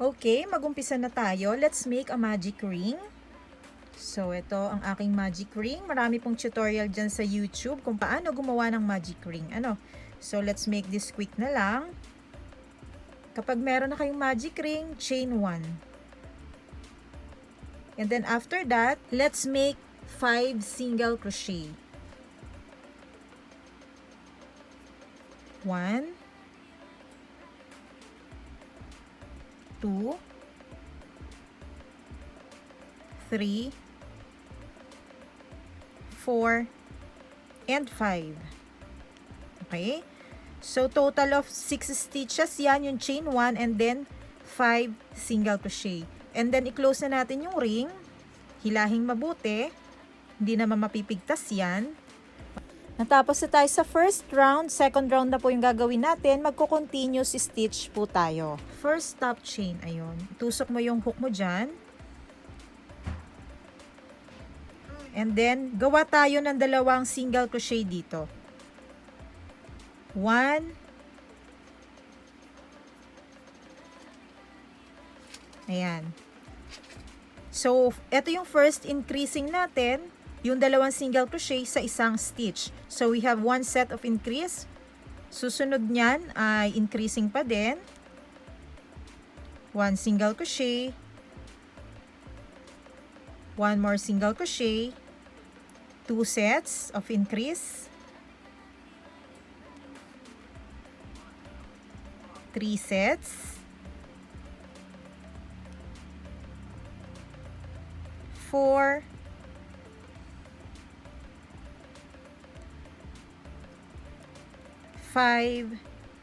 Okay, magumpisa na tayo. Let's make a magic ring. So, ito ang aking magic ring. Marami pong tutorial dyan sa YouTube kung paano gumawa ng magic ring. Ano? So, let's make this quick na lang. Kapag meron na kayong magic ring, chain 1. And then after that, let's make 5 single crochet. 1 2 3 4 and 5 okay? So total of 6 stitches. Yan yung chain 1 and then 5 single crochet. And then i-close na natin yung ring. Hilahing mabuti. Hindi naman mapipigtas yan Natapos na tayo sa first round, second round na po yung gagawin natin, magko-continuous stitch po tayo. First top chain, ayun. Tusok mo yung hook mo dyan. And then, gawa tayo ng dalawang single crochet dito. One. Ayan. So, ito yung first increasing natin yung dalawang single crochet sa isang stitch. So, we have one set of increase. Susunod niyan ay increasing pa din. One single crochet. One more single crochet. Two sets of increase. Three sets. Four. 5,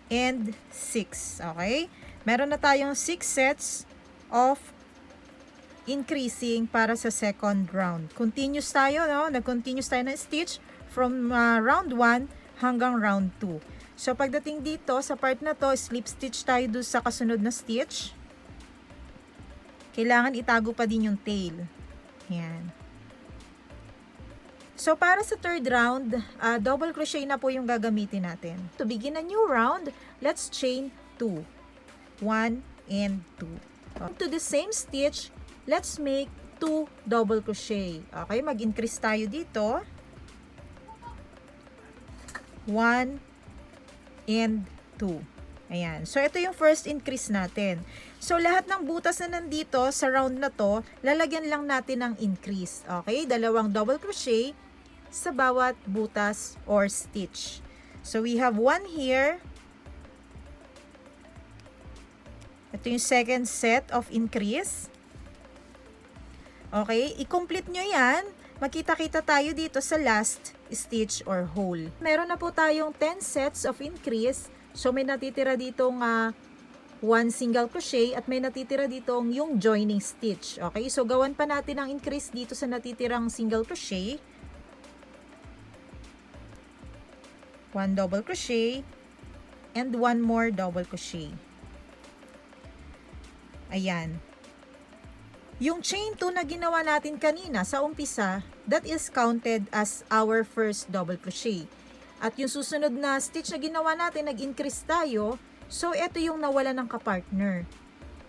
and 6. Okay? Meron na tayong 6 sets of increasing para sa second round. Continuous tayo, no? Nag-continuous tayo ng stitch from uh, round 1 hanggang round 2. So, pagdating dito, sa part na to, slip stitch tayo doon sa kasunod na stitch. Kailangan itago pa din yung tail. Yan. So, para sa third round, uh, double crochet na po yung gagamitin natin. To begin a new round, let's chain 2. 1 and 2. To the same stitch, let's make 2 double crochet. Okay, mag-increase tayo dito. 1 and 2. Ayan. So, ito yung first increase natin. So, lahat ng butas na nandito sa round na to, lalagyan lang natin ng increase. Okay? Dalawang double crochet sa bawat butas or stitch. So, we have one here. Ito yung second set of increase. Okay, i-complete nyo yan. Makita-kita tayo dito sa last stitch or hole. Meron na po tayong 10 sets of increase. So, may natitira ditong uh, one single crochet at may natitira ditong yung joining stitch. Okay, so gawan pa natin ang increase dito sa natitirang single crochet. One double crochet and one more double crochet. Ayan. Yung chain 2 na ginawa natin kanina sa umpisa, that is counted as our first double crochet. At yung susunod na stitch na ginawa natin, nag-increase tayo, so ito yung nawala ng kapartner.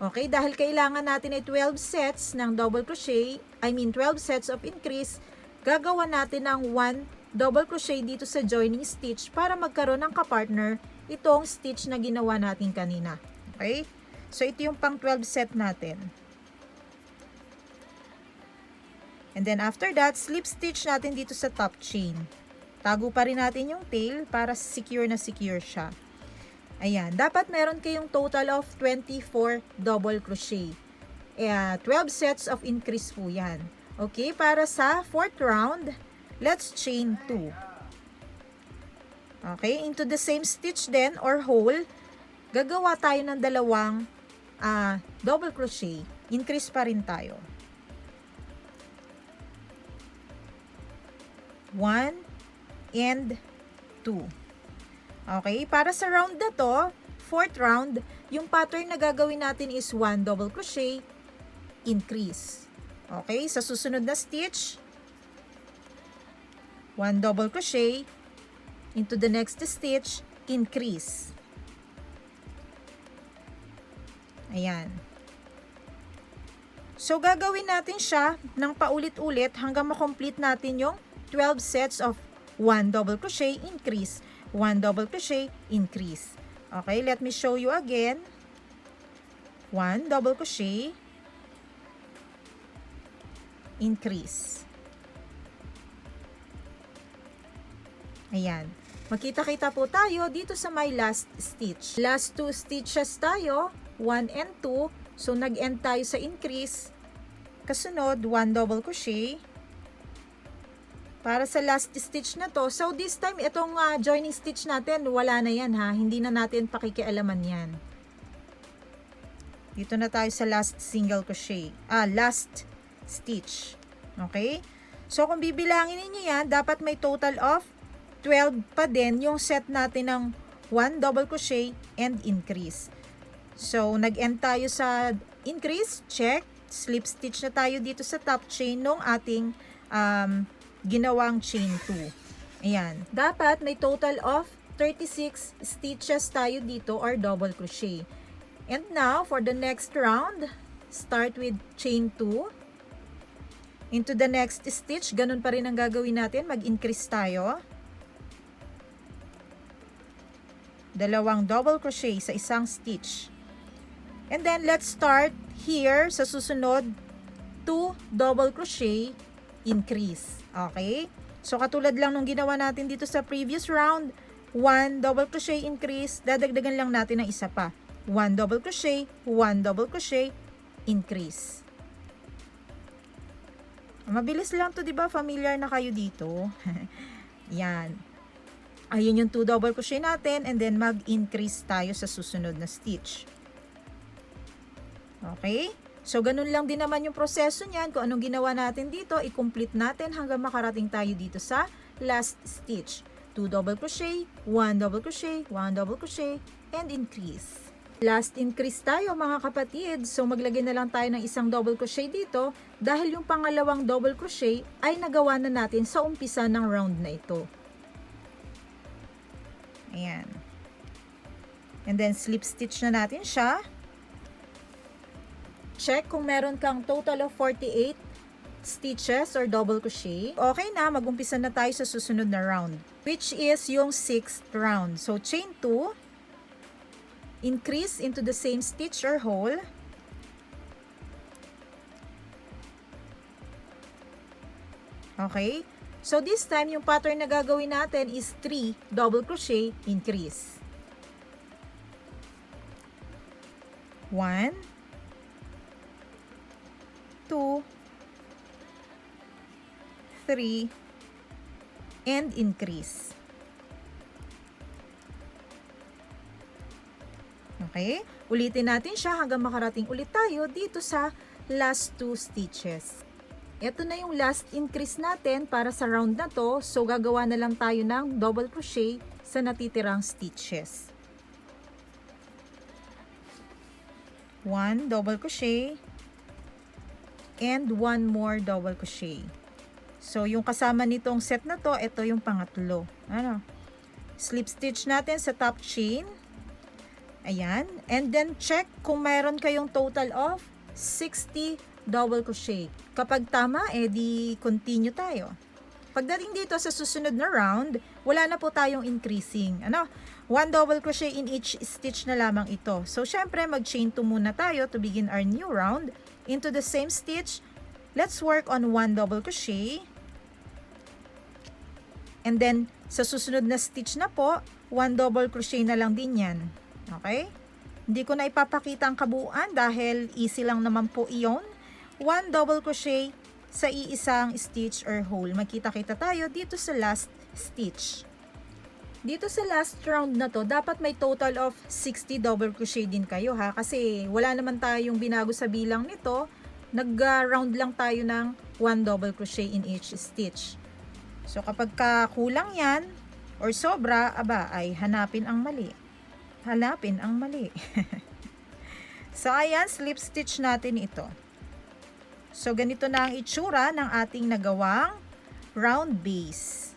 Okay, dahil kailangan natin ay 12 sets ng double crochet, I mean 12 sets of increase, gagawa natin ng 1 double crochet dito sa joining stitch para magkaroon ng kapartner itong stitch na ginawa natin kanina. Okay? So, ito yung pang 12 set natin. And then, after that, slip stitch natin dito sa top chain. Tago pa rin natin yung tail para secure na secure siya. Ayan. Dapat meron kayong total of 24 double crochet. Uh, 12 sets of increase po yan. Okay? Para sa fourth round, let's chain 2. Okay, into the same stitch then or hole, gagawa tayo ng dalawang uh, double crochet. Increase pa rin tayo. 1 and 2. Okay, para sa round na to, fourth round, yung pattern na gagawin natin is 1 double crochet, increase. Okay, sa susunod na stitch, one double crochet into the next stitch, increase. Ayan. So, gagawin natin siya ng paulit-ulit hanggang makomplete natin yung 12 sets of 1 double crochet, increase, 1 double crochet, increase. Okay, let me show you again. 1 double crochet, increase. Ayan. Magkita-kita po tayo dito sa my last stitch. Last two stitches tayo, 1 and 2. So, nag-end tayo sa increase. Kasunod, 1 double crochet. Para sa last stitch na to. So, this time, itong ah, joining stitch natin, wala na yan ha. Hindi na natin pakikialaman yan. Dito na tayo sa last single crochet. Ah, last stitch. Okay? So, kung bibilangin ninyo yan, dapat may total of 12 pa din yung set natin ng 1 double crochet and increase. So, nag-end tayo sa increase, check, slip stitch na tayo dito sa top chain ng ating um, ginawang chain 2. Ayan. Dapat may total of 36 stitches tayo dito or double crochet. And now, for the next round, start with chain 2. Into the next stitch, ganun pa rin ang gagawin natin. Mag-increase tayo. Dalawang double crochet sa isang stitch. And then, let's start here sa susunod, 2 double crochet, increase. Okay? So, katulad lang nung ginawa natin dito sa previous round, 1 double crochet increase, dadagdagan lang natin ng isa pa. 1 double crochet, 1 double crochet, increase. Mabilis lang to, 'di ba? Familiar na kayo dito. Yan. Ayun yung 2 double crochet natin and then mag-increase tayo sa susunod na stitch. Okay? So, ganun lang din naman yung proseso niyan. Kung anong ginawa natin dito, i-complete natin hanggang makarating tayo dito sa last stitch. 2 double crochet, 1 double crochet, 1 double crochet, and increase. Last increase tayo mga kapatid. So, maglagay na lang tayo ng isang double crochet dito dahil yung pangalawang double crochet ay nagawa na natin sa umpisa ng round na ito. Ayan. And then, slip stitch na natin siya. Check kung meron kang total of 48 stitches or double crochet. Okay na, magumpisa na tayo sa susunod na round, which is yung 6th round. So, chain 2, increase into the same stitch or hole. Okay? So, this time, yung pattern na gagawin natin is 3 double crochet increase. 1 2 3 and increase. Okay? Ulitin natin siya hanggang makarating ulit tayo dito sa last two stitches. Ito na yung last increase natin para sa round na to. So, gagawa na lang tayo ng double crochet sa natitirang stitches. One double crochet and one more double crochet. So, yung kasama nitong set na to, ito yung pangatlo. Ano? Slip stitch natin sa top chain. Ayan. And then, check kung mayroon kayong total of 60 double crochet. Kapag tama, eh di continue tayo. Pagdating dito sa susunod na round, wala na po tayong increasing. Ano? One double crochet in each stitch na lamang ito. So, syempre, mag-chain 2 muna tayo to begin our new round. Into the same stitch, let's work on one double crochet. And then, sa susunod na stitch na po, one double crochet na lang din yan. Okay? Hindi ko na ipapakita ang kabuuan dahil easy lang naman po iyon. One double crochet sa iisang stitch or hole. Makita-kita tayo dito sa last stitch. Dito sa last round na to, dapat may total of 60 double crochet din kayo ha. Kasi wala naman tayong binago sa bilang nito. Nag-round lang tayo ng 1 double crochet in each stitch. So kapag ka kulang yan, or sobra, aba, ay hanapin ang mali. Hanapin ang mali. so ayan, slip stitch natin ito. So, ganito na ang itsura ng ating nagawang round base.